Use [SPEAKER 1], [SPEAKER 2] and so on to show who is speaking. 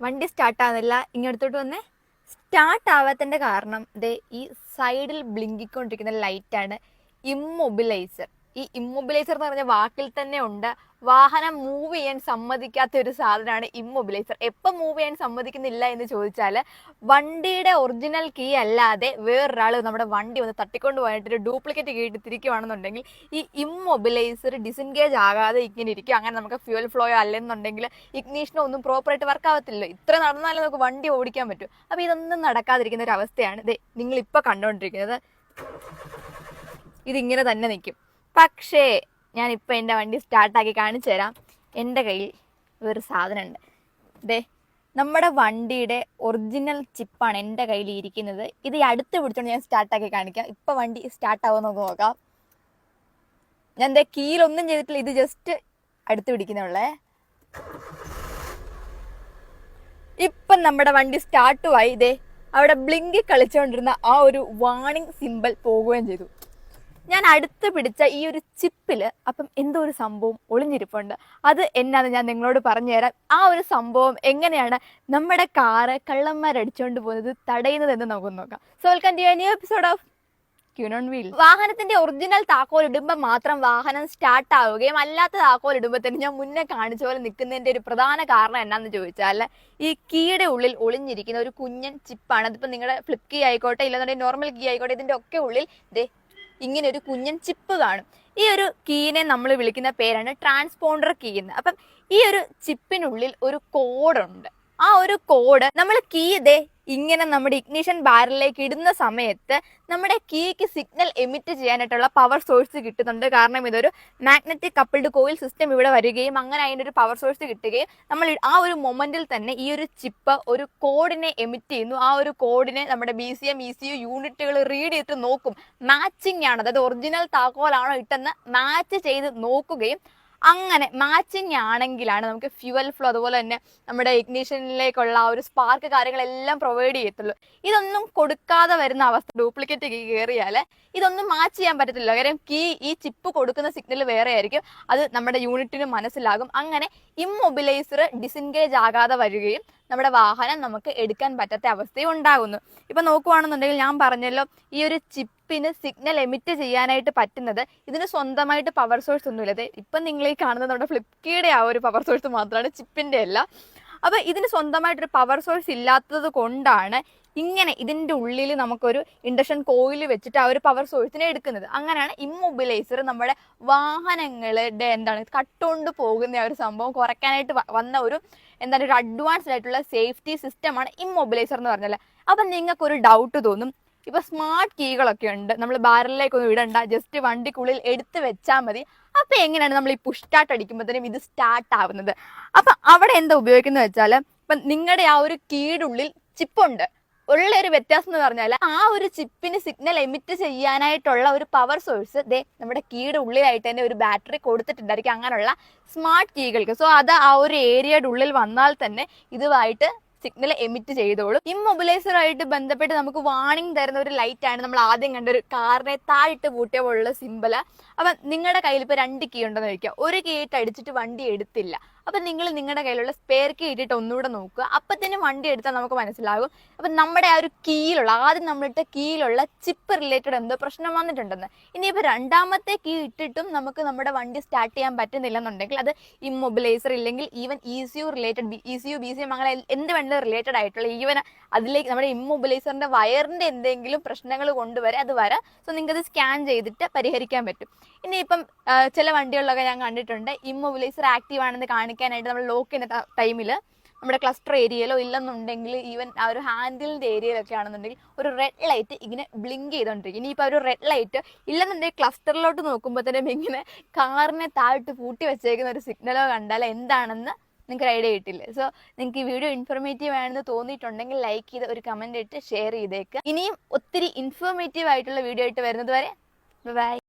[SPEAKER 1] വണ്ടി സ്റ്റാർട്ട് ആവുന്നില്ല ഇങ്ങോട്ടോട്ട് വന്നേ. സ്റ്റാർട്ട് ആവാത്തതിന്റെ കാരണം ദേ ഈ സൈഡിൽ ബ്ലിങ്കിക്കൊണ്ടിരിക്കുന്ന ലൈറ്റാണ് ഇമ്മൊബിലൈസർ ഈ ഇമ്മൊബിലൈസർ എന്ന് പറഞ്ഞ വാക്കിൽ തന്നെ ഉണ്ട്. വാഹനം മൂവ് ചെയ്യാൻ സമ്മതിക്കാത്ത ഒരു സാധനമാണ് ഇമ്മൊബിലൈസർ എപ്പം മൂവ് ചെയ്യാൻ സമ്മതിക്കുന്നില്ല എന്ന് ചോദിച്ചാൽ വണ്ടിയുടെ ഒറിജിനൽ കീ അല്ലാതെ വേറൊരാൾ നമ്മുടെ വണ്ടി വന്ന് തട്ടിക്കൊണ്ട് പോയിട്ട് ഒരു ഡ്യൂപ്ലിക്കേറ്റ് കീട്ട് തിരിക്കുവാണെന്നുണ്ടെങ്കിൽ ഈ ഇമ്മൊബിലൈസർ ഡിസെൻഗേജ് ആകാതെ ഇങ്ങനെ ഇരിക്കും. അങ്ങനെ നമുക്ക് ഫ്യൂൽ ഫ്ലോ അല്ലെന്നുണ്ടെങ്കിൽ ഇഗ്നീഷനോ ഒന്നും പ്രോപ്പറായിട്ട് വർക്ക് ആവത്തില്ലല്ലോ. ഇത്ര നടന്നാലേ നമുക്ക് വണ്ടി ഓടിക്കാൻ പറ്റും. അപ്പോൾ ഇതൊന്നും നടക്കാതിരിക്കുന്ന ഒരു അവസ്ഥയാണ്. ഇതേ നിങ്ങളിപ്പോൾ കണ്ടുകൊണ്ടിരിക്കുന്നത് ഇതിങ്ങനെ തന്നെ നിൽക്കും പക്ഷേ ഞാൻ ഞാനിപ്പോൾ എന്റെ വണ്ടി സ്റ്റാർട്ടാക്കി കാണിച്ചു തരാം. എന്റെ കയ്യിൽ ഒരു സാധനമുണ്ട്. ദേ നമ്മുടെ വണ്ടിയുടെ ഒറിജിനൽ ചിപ്പാണ് എന്റെ കയ്യിൽ ഇരിക്കുന്നത്. ഇത് അടുത്ത് പിടിച്ചോണ്ട് ഞാൻ സ്റ്റാർട്ടാക്കി കാണിക്കാം. ഇപ്പം വണ്ടി സ്റ്റാർട്ടാവുമെന്ന് നമുക്ക് നോക്കാം. ഞാൻ ദേ കീലൊന്നും ചെയ്തിട്ടില്ല. ഇത് ജസ്റ്റ് അടുത്ത് പിടിക്കുന്നുള്ളേ. ഇപ്പം നമ്മുടെ വണ്ടി സ്റ്റാർട്ടുമായി. ഇതേ അവിടെ ബ്ലിങ്കി കളിച്ചുകൊണ്ടിരുന്ന ആ ഒരു വാണിംഗ് സിമ്പിൾ പോകുകയും ചെയ്തു. ഞാൻ അടുത്ത് പിടിച്ച ഈ ഒരു ചിപ്പിൽ അപ്പം എന്തോ ഒരു സംഭവം ഒളിഞ്ഞിരിപ്പുണ്ട്. അത് എന്നാന്ന് ഞാൻ നിങ്ങളോട് പറഞ്ഞു തരാം. ആ ഒരു സംഭവം എങ്ങനെയാണ് നമ്മുടെ കാറ് കള്ളന്മാരടിച്ചുകൊണ്ട് പോകുന്നത് തടയുന്നതെന്ന് നമുക്ക് നോക്കാം. So welcome to new episode of wheel വാഹനത്തിന്റെ ഒറിജിനൽ താക്കോൽ ഇടുമ്പോൾ മാത്രം വാഹനം സ്റ്റാർട്ട് ആവുകയും അല്ലാത്ത താക്കോൽ ഇടുമ്പോൾ തന്നെ ഞാൻ മുന്നേ കാണിച്ച പോലെ നിൽക്കുന്നതിന്റെ ഒരു പ്രധാന കാരണം എന്നാന്ന് ചോദിച്ചാൽ ഈ കീയുടെ ഉള്ളിൽ ഒളിഞ്ഞിരിക്കുന്ന ഒരു കുഞ്ഞൻ ചിപ്പാണ്. അതിപ്പോൾ നിങ്ങളുടെ ഫ്ലിപ്പ് കീ ആയിക്കോട്ടെ ഇല്ലെന്നുണ്ടെങ്കിൽ നോർമൽ കീ ആയിക്കോട്ടെ ഇതിന്റെ ഒക്കെ ഉള്ളിൽ ദേ ഇങ്ങനെ ഒരു കുഞ്ഞൻ ചിപ്പ് കാണും. ഈ ഒരു കീനെ നമ്മൾ വിളിക്കുന്ന പേരാണ് ട്രാൻസ്പോണ്ടർ കീ എന്ന്. അപ്പം ഈ ഒരു ചിപ്പിനുള്ളിൽ ഒരു കോഡുണ്ട്. ആ ഒരു കോഡ് നമ്മൾ കീ ഇതേ ഇങ്ങനെ നമ്മുടെ ഇഗ്നിഷൻ ബാരലിലേക്ക് ഇടുന്ന സമയത്ത് നമ്മുടെ കീക്ക് സിഗ്നൽ എമിറ്റ് ചെയ്യാനായിട്ടുള്ള പവർ സോഴ്സ് കിട്ടുന്നുണ്ട്. കാരണം ഇതൊരു മാഗ്നറ്റിക് കപ്പിൾഡ് കോയിൽ സിസ്റ്റം ഇവിടെ വരികയും അങ്ങനെ അതിന്റെ ഒരു പവർ സോഴ്സ് കിട്ടുകയും നമ്മൾ ആ ഒരു മൊമെന്റിൽ തന്നെ ഈ ഒരു ചിപ്പ് ഒരു കോഡിനെ എമിറ്റ് ചെയ്യുന്നു. ആ ഒരു കോഡിനെ നമ്മുടെ B C M E C U യൂണിറ്റുകൾ റീഡ് ചെയ്തിട്ട് നോക്കും. മാച്ചിങ് ആണ് അതായത് ഒറിജിനൽ താക്കോലാണോ ഇട്ടെന്ന് മാച്ച് ചെയ്ത് നോക്കുകയും അങ്ങനെ മാച്ചിങ് ആണെങ്കിലാണ് നമുക്ക് ഫ്യുവൽ ഫ്ലോ അതുപോലെ തന്നെ നമ്മുടെ ഇഗ്നീഷനിലേക്കുള്ള ആ ഒരു സ്പാർക്ക് കാര്യങ്ങളെല്ലാം പ്രൊവൈഡ് ചെയ്യത്തുള്ളൂ. ഇതൊന്നും കൊടുക്കാതെ വരുന്ന അവസ്ഥ ഡ്യൂപ്ലിക്കേറ്റ് കീ കയറിയാൽ ഇതൊന്നും മാച്ച് ചെയ്യാൻ പറ്റത്തില്ല. കാര്യം കീ ഈ ചിപ്പ് കൊടുക്കുന്ന സിഗ്നൽ വേറെ ആയിരിക്കും. അത് നമ്മുടെ യൂണിറ്റിന് മനസ്സിലാകും. അങ്ങനെ ഇമ്മൊബിലൈസർ ഡിസെൻഗേജ് ആകാതെ വരികയും നമ്മുടെ വാഹനം നമുക്ക് എടുക്കാൻ പറ്റാത്ത അവസ്ഥയും ഉണ്ടാകുന്നു. ഇപ്പൊ നോക്കുവാണെന്നുണ്ടെങ്കിൽ ഞാൻ പറഞ്ഞല്ലോ ഈ ഒരു ചിപ്പിന് സിഗ്നൽ എമിറ്റ് ചെയ്യാനായിട്ട് പറ്റുന്നത് ഇതിന് സ്വന്തമായിട്ട് പവർ സോഴ്സ് ഒന്നുമില്ല. ഇപ്പം നിങ്ങൾ ഈ കാണുന്നത് നമ്മുടെ ഫ്ലിപ്കിയുടെ ആ ഒരു പവർ സോഴ്സ് മാത്രമാണ് ചിപ്പിന്റെ അല്ല അപ്പൊ ഇതിന് സ്വന്തമായിട്ടൊരു പവർ സോഴ്സ് ഇല്ലാത്തത് കൊണ്ടാണ് ഇങ്ങനെ ഇതിന്റെ ഉള്ളിൽ നമുക്കൊരു ഇൻഡക്ഷൻ കോയിൽ വെച്ചിട്ട് ആ ഒരു പവർ സോഴ്സിനെ എടുക്കുന്നത്. അങ്ങനെയാണ് ഇമ്മൊബിലൈസർ നമ്മുടെ വാഹനങ്ങളുടെ എന്താണ് കട്ടുകൊണ്ട് പോകുന്ന ആ ഒരു സംഭവം കുറയ്ക്കാനായിട്ട് വന്ന ഒരു എന്താണ് ഒരു അഡ്വാൻസ്ഡ് ആയിട്ടുള്ള സേഫ്റ്റി സിസ്റ്റമാണ് ഇമ്മൊബിലൈസർ എന്ന് പറഞ്ഞാൽ അപ്പം നിങ്ങൾക്ക് ഒരു ഡൗട്ട് തോന്നും. ഇപ്പൊ സ്മാർട്ട് കീകളൊക്കെ ഉണ്ട്. നമ്മൾ ബാരലിലേക്കൊന്നും ഇടണ്ട. ജസ്റ്റ് വണ്ടിക്കുള്ളിൽ എടുത്ത് വെച്ചാൽ മതി. അപ്പൊ എങ്ങനെയാണ് നമ്മൾ ഈ പുഷ്ടാട്ട് അടിക്കുമ്പോഴത്തേനും ഇത് സ്റ്റാർട്ട് ആവുന്നത്? അപ്പൊ അവിടെ എന്താ ഉപയോഗിക്കുന്നത് വെച്ചാൽ ഇപ്പൊ നിങ്ങളുടെ ആ ഒരു കീടുള്ളിൽ ചിപ്പുണ്ട് ഉള്ള ഒരു വ്യത്യാസം എന്ന് പറഞ്ഞാൽ ആ ഒരു ചിപ്പിന് സിഗ്നൽ എമിറ്റ് ചെയ്യാനായിട്ടുള്ള ഒരു പവർ സോഴ്സ് ദേ നമ്മുടെ കീയുടെ ഉള്ളിലായിട്ട് തന്നെ ഒരു ബാറ്ററി കൊടുത്തിട്ടുണ്ടായിരിക്കും അങ്ങനെയുള്ള സ്മാർട്ട് കീകൾക്ക്. സോ അത് ആ ഒരു ഏരിയയുടെ ഉള്ളിൽ വന്നാൽ തന്നെ ഇതുമായിട്ട് സിഗ്നൽ എമിറ്റ് ചെയ്തോളും. ഇമ്മൊബിലൈസറായിട്ട് ബന്ധപ്പെട്ട് നമുക്ക് വാണിംഗ് തരുന്ന ഒരു ലൈറ്റ് ആണ് നമ്മൾ ആദ്യം കണ്ട ഒരു കാറിനെ താഴിട്ട് പോലുള്ള സിമ്പൽ അപ്പം നിങ്ങളുടെ കയ്യിൽ ഇപ്പോൾ രണ്ട് കീ ഉണ്ടെന്ന് ചോദിക്കുക ഒരു കീ ഇട്ട് അടിച്ചിട്ട് വണ്ടി എടുത്തില്ല. അപ്പം നിങ്ങൾ നിങ്ങളുടെ കയ്യിലുള്ള സ്പെയർ കീ ഇട്ടിട്ട് ഒന്നുകൂടെ നോക്കുക. അപ്പത്തേനും വണ്ടി എടുത്താൽ നമുക്ക് മനസ്സിലാകും. അപ്പം നമ്മുടെ ആ ഒരു കീയിലുള്ള ആദ്യം നമ്മളിട്ട കീയിലുള്ള ചിപ്പ് റിലേറ്റഡ് എന്തോ പ്രശ്നം വന്നിട്ടുണ്ടെന്ന്. ഇനിയിപ്പോൾ രണ്ടാമത്തെ കീ ഇട്ടിട്ടും നമുക്ക് നമ്മുടെ വണ്ടി സ്റ്റാർട്ട് ചെയ്യാൻ പറ്റുന്നില്ലെന്നുണ്ടെങ്കിൽ അത് ഇമ്മൊബിലൈസർ ഇല്ലെങ്കിൽ even E C related E B C അങ്ങനെ എന്ത് വേണമെങ്കിലും റിലേറ്റഡ് ആയിട്ടുള്ള ഈവൻ അതിലേക്ക് നമ്മുടെ ഇമ്മൊബിലൈസറിന്റെ വയറിന്റെ എന്തെങ്കിലും പ്രശ്നങ്ങൾ കൊണ്ടുവരെ അത് വരാം. സോ നിങ്ങൾക്ക് അത് സ്കാൻ ചെയ്തിട്ട് പരിഹരിക്കാൻ പറ്റും. ഇനിയിപ്പം ആ, ചില വണ്ടികളിലൊക്കെ ഞാൻ കണ്ടിട്ടുണ്ട് ഇമ്മൊബിലൈസർ ആക്റ്റീവ് ആണെന്ന് കാണിക്കാനായിട്ട് നമ്മൾ ലോക്ക് ചെയ്യുന്ന ടൈമിൽ നമ്മുടെ ക്ലസ്റ്റർ ഏരിയയിലോ ഇല്ലെന്നുണ്ടെങ്കിൽ ഈവൻ ആ ഒരു ഹാൻഡിലിന്റെ ഏരിയയിലൊക്കെ ആണെന്നുണ്ടെങ്കിൽ ഒരു റെഡ് ലൈറ്റ് ഇങ്ങനെ ബ്ലിങ്ക് ചെയ്തുകൊണ്ടിരിക്കും ഇനിയിപ്പോൾ ഒരു റെഡ് ലൈറ്റ് ഇല്ലെന്നുണ്ടെങ്കിൽ ക്ലസ്റ്ററിലോട്ട് നോക്കുമ്പോൾ തന്നെ ഇങ്ങനെ കാറിനെ താഴ്ത്ത് പൂട്ടി വെച്ചേക്കുന്ന ഒരു സിഗ്നലോ കണ്ടാൽ എന്താണെന്ന് നിങ്ങൾക്ക് ഐഡിയ കിട്ടില്ല? സോ നിങ്ങൾക്ക് ഈ വീഡിയോ ഇൻഫോർമേറ്റീവ് ആണെന്ന് തോന്നിയിട്ടുണ്ടെങ്കിൽ ലൈക്ക് ചെയ്ത് ഒരു കമന്റ് ഇട്ട് ഷെയർ ചെയ്തേക്ക്. ഇനിയും ഒത്തിരി ഇൻഫോർമേറ്റീവ് ആയിട്ടുള്ള വീഡിയോ ആയിട്ട് വരുന്നത് വരെ. ബൈ